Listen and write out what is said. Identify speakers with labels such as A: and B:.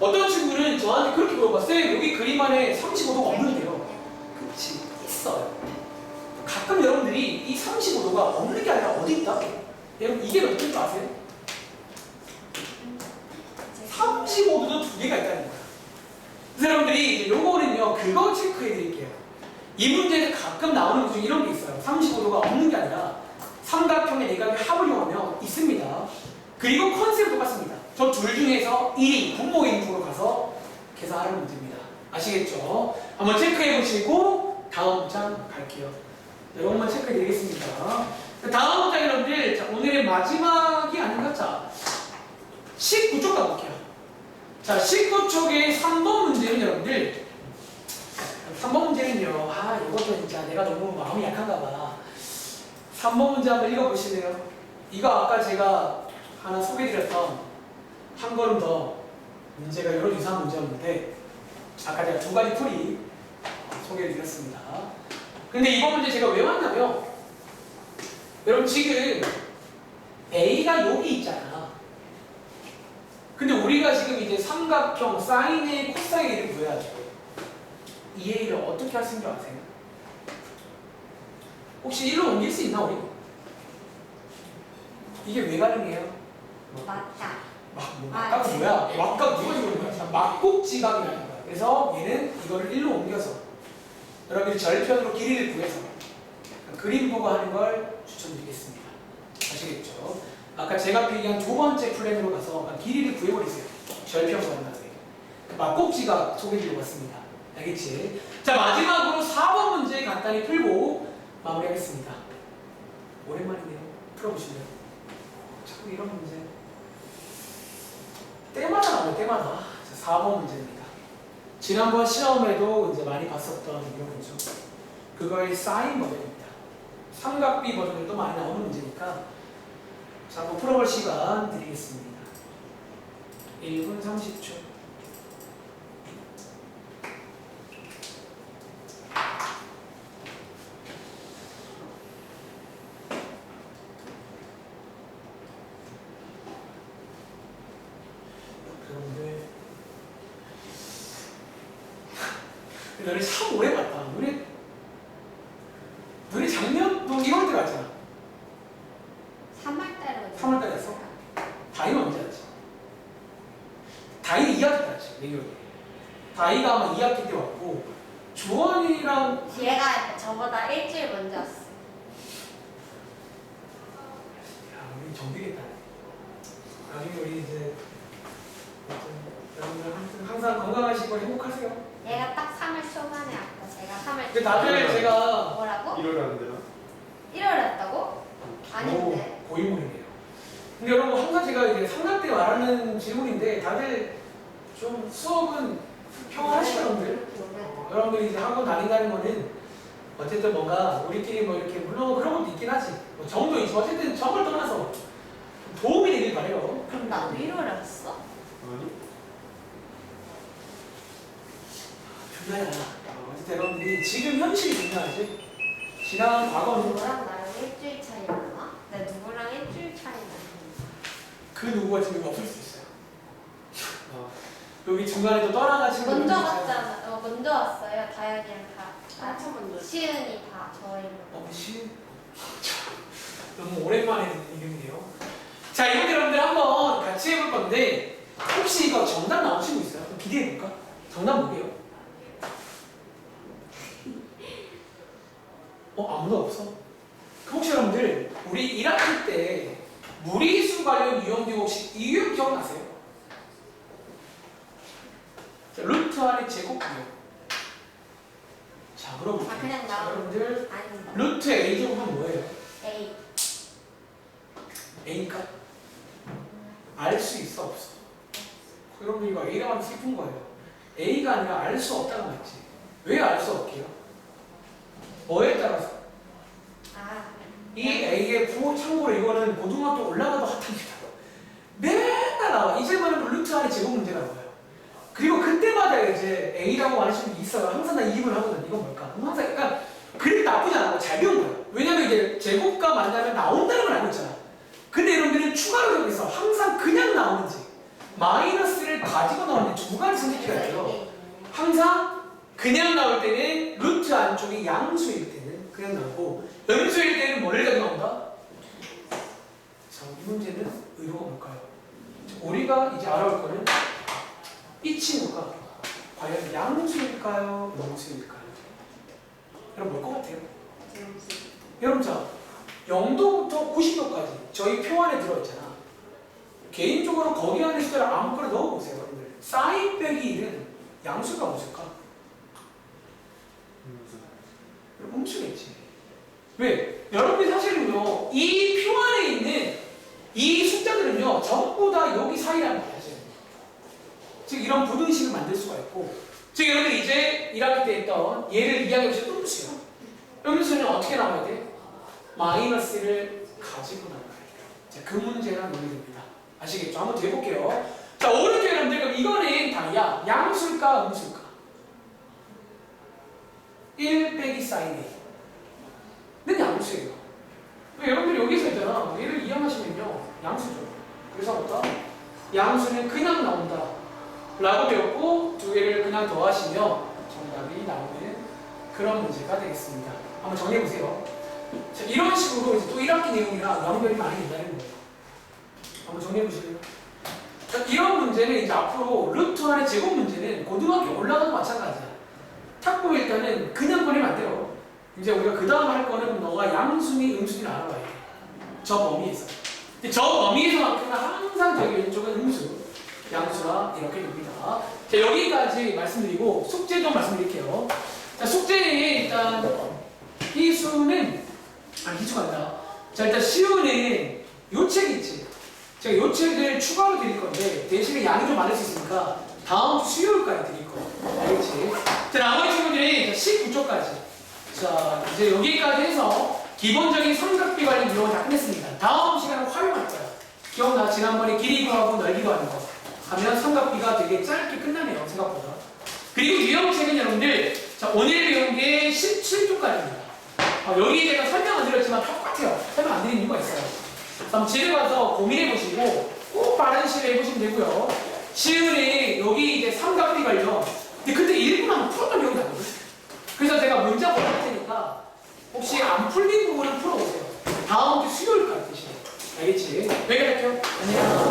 A: 어떤 친구는 저한테 그렇게 물어봤어요. 여기 그림 안에 35도가 없는데요. 그렇지, 있어요. 가끔 여러분들이 이 35도가 없는 게 아니라 어디 있다? 여러분 이게 몇 개인지 아세요? 35도도 두 개가 있다는 거예요. 그래서 여러분들이 이제 요거는요, 그거 체크해 드릴게요. 이 문제에서 가끔 나오는 것 중에 이런 게 있어요. 35도가 없는 게 아니라 삼각형의 내각의 합을 이용하면 있습니다. 그리고 컨셉 똑같습니다. 저 둘 중에서 1이 분모인 쪽으로 가서 계산하는 문제입니다. 아시겠죠? 한번 체크해 보시고 다음 장 갈게요. 이것만 체크해 드리겠습니다. 다음 문장 여러분들 자, 오늘의 마지막이 아닌가? 자, 19쪽 가볼게요. 자, 19쪽의 3번 문제는 여러분들 3번 문제는요. 아, 이것도 진짜 내가 너무 마음이 약한가 봐. 3번 문제 한번 읽어보실래요? 이거 아까 제가 하나 소개해드렸던 한 걸음 더 문제가 이런 유사한 문제였는데 아까 제가 두 가지 풀이 소개해 드렸습니다. 근데 이번 문제 제가 왜 왔냐면 여러분 지금 A가 여기 있잖아. 근데 우리가 지금 이제 삼각형 사인의 코사인을 구해야죠. 이 A를 어떻게 할 수 있는 줄 아세요? 혹시 일로 옮길 수 있나 우리? 이게 왜 가능해요?
B: 맞다.
A: 막, 뭐,
B: 아,
A: 막각 뭐야? 거야? 막곡지각이라는 거야. 그래서 얘는 이거를 일로 옮겨서 여러분들이 절편으로 길이를 구해서 그림 보고 하는 걸 추천드리겠습니다. 아시겠죠? 아까 제가 필기한 두 번째 플랜으로 가서 길이를 구해버리세요. 절편 구한다고 해요. 막곡지각 소개드리고 왔습니다. 알겠지? 자 마지막으로 4번 문제 간단히 풀고 마무리하겠습니다. 오랜만이네요. 풀어보실래요? 자꾸 이런 문제. 때마다 나와요, 때마다. 자, 4번 문제입니다. 지난번 시험에도 이제 많이 봤었던 거죠. 그거의 사인 버전입니다. 삼각비 버전들도 많이 나오는 문제니까 자, 한번 풀어볼 시간 드리겠습니다. 1분 30초. 그런데 너네 참 오래 봤다. 너네 너네 작년 너 1월 때 갔잖아.
B: 3월달에
A: 3월 달에 했어? 다이는 언제 왔지? 다이는 2학기 때 왔지. 내 기억에. 다이가 아마 2학기 때 왔고 주원이랑
B: 얘가 저보다 일주일 먼저 왔어.
A: 야 우리 정되겠다. 나중에 우리 이제 건강하시고 행복하세요.
B: 얘가 딱 3월 초반에 왔고 제가 3월
A: 근데 다들 제가
B: 뭐라고?
C: 1월 안 되나?
B: 1월에 왔다고? 아닌데.
A: 오, 고인물이네요. 근데 여러분 항상 제가 이제 상담 때 말하는 질문인데 다들 좀 수업은 여러분들? 어, 여러분들이 이제 학원 다닌다는 거는 어쨌든 뭔가 우리끼리 뭐 이렇게 물론 그런 것도 있긴 하지 뭐 정도 있지 어쨌든 정을 떠나서 도움이 되길 바래요.
B: 그럼 나도 1월에 왔어?
C: 아니?
A: 않아. 어, 어쨌든 여러분들이 지금 현실이 중요하지. 지난 과거는
B: 누구랑 나랑 일주일 차이 나나? 내 누구랑 일주일 차이 나나?
A: 그 누구가 지금 없을 수 있어요.
C: 아,
A: 여기 중간에 또 떠나가신
B: 먼저
A: 분들 있잖아요.
B: 왔잖아. 어, 먼저 왔어요. 다현이랑 다.
D: 한참 먼저.
B: 시은이 다 저희로.
A: 어, 시 너무 오랜만에 듣는 이름이네요. 자, 이번 여러분들 한번 같이 해볼 건데 혹시 이거 정답 나온 친구 있어요? 그럼 기대해 볼까? 정답 뭐게요? 어, 아무도 없어? 그럼 혹시 여러분들 우리 1학기 때 무리수 관련 유형교 혹시 이 유형 기억나세요? 자, 루트 안의 제곱 유형. 자, 물어볼게요.
B: 아, 그냥
A: 자, 여러분들
B: 아니,
A: 루트 A 제곱은 뭐예요?
B: A.
A: A니까 알수 있어 없어? 여러분 이거 A라고 하면 슬픈 거예요. A가 아니라 알 수 없다는 말이지. 왜 알 수 없게요? 뭐에 따라서?
B: 아.
A: 이 부호 참고로 이거는 고등학교 올라가도 핫합니다. 맨날 나와. 이 질문은 루트 안에 제곱 문제가 나와요. 그리고 그때마다 이제 A라고 하시는 게 있어요. 항상 나 이입을 하거든. 이건 뭘까? 그럼 항상 약간 그렇게 나쁘지 않아. 잘 배운 거예요. 왜냐면 이제 제곱과 만나면 나온다는 걸 알고 있잖아. 근데 여러분들은 추가로 여기서 항상 그냥 나오는지 마이너스를 가지고 나오는 두 가지 선택지가 있어요. 항상 그냥 나올 때는 루트 안쪽이 양수일 때는 그냥 나오고 음수일 때는 뭐를 가지고 나온다? 자, 이 문제는 의도가 뭘까요? 자, 우리가 이제 알아볼 거는 이 친구가 과연 양수일까요? 음수일까요? 여러분 뭘 것 같아요? 여러분 자 0도부터 90도까지 저희 표 안에 들어있잖아 개인적으로 거기 안에 숫자를 아무거나 넣어보세요 여러분들 사인 빼기 1은 양수가 무엇일까? 여러분 음수겠지 왜? 여러분이 사실은요 이 표 안에 있는 이 숫자들은요 전부 다 여기 사이라는 거예요 즉 이런 부등식을 만들 수가 있고 즉 여러분들 이제 1학기 때 했던 얘를 2학기 때 음수야 음수는 어떻게 나와야 돼? 마이너스를 가지고 나와야 돼. 자, 그 문제랑 논리됩니다. 아시겠죠? 한번 더 해볼게요. 자, 오른쪽 여러분들 그럼 이거는 다 야, 양수일까 음수일까? 1 빼기 사인 A 는 양수예요. 왜 여러분들 여기서 있잖아. 얘를 이해하시면요. 양수죠. 그래서 뭐다? 양수는 그냥 나온다. 라고 배웠고 두 개를 그냥 더하시면 정답이 나오는 그런 문제가 되겠습니다. 한번 정리해 보세요. 자, 이런 식으로 이제 또 1학기 내용이랑 연결이 많이 된다는 거예요. 한번 정리해 보실래요? 자, 이런 문제는 이제 앞으로 루트 안의 제곱 문제는 고등학교 올라가도 마찬가지야. 탁구 일단은 그냥 걸리면 안 돼요. 이제 우리가 그 다음 할 거는 너가 양순이, 음순이를 알아봐야 돼. 저 범위에서. 근데 저 범위에서만큼은 항상 저기 왼쪽은 음수, 양수가 이렇게 됩니다. 자, 여기까지 말씀드리고 숙제 좀 말씀드릴게요. 자, 숙제는 일단 이 수는 아 기초가 아니라 자 일단 시우는 요 책 있지 제가 요 책을 추가로 드릴 건데 대신에 양이 좀 많을 수 있으니까 다음 주 수요일까지 드릴 거예요 알겠지? 자 나머지 친구들이 19초까지 자 이제 여기까지 해서 기본적인 삼각비 관련 유형을 다 끝냈습니다 다음 시간은 활용할 거야 기억나 지난번에 길이 구하고 넓이 구하는 거 하면 삼각비가 되게 짧게 끝나네요 생각보다 그리고 유형책은 여러분들 자 오늘 배운 게 17초까지입니다 아, 여기 제가 설명 안 드렸지만 똑같아요. 설명 안 드린 이유가 있어요. 그럼 집에 가서 고민해 보시고 꼭 빠른 시일에 해보시면 되고요. 시은이 여기 이제 삼각비 관련 근데 그때 1분만 풀었던 기억이 나거든요. 그래서 제가 문제 보낼 테니까 혹시 안 풀린 부분을 풀어보세요. 다음 주 수요일까지 대신에. 알겠지? 여기까지 할게요. 안녕.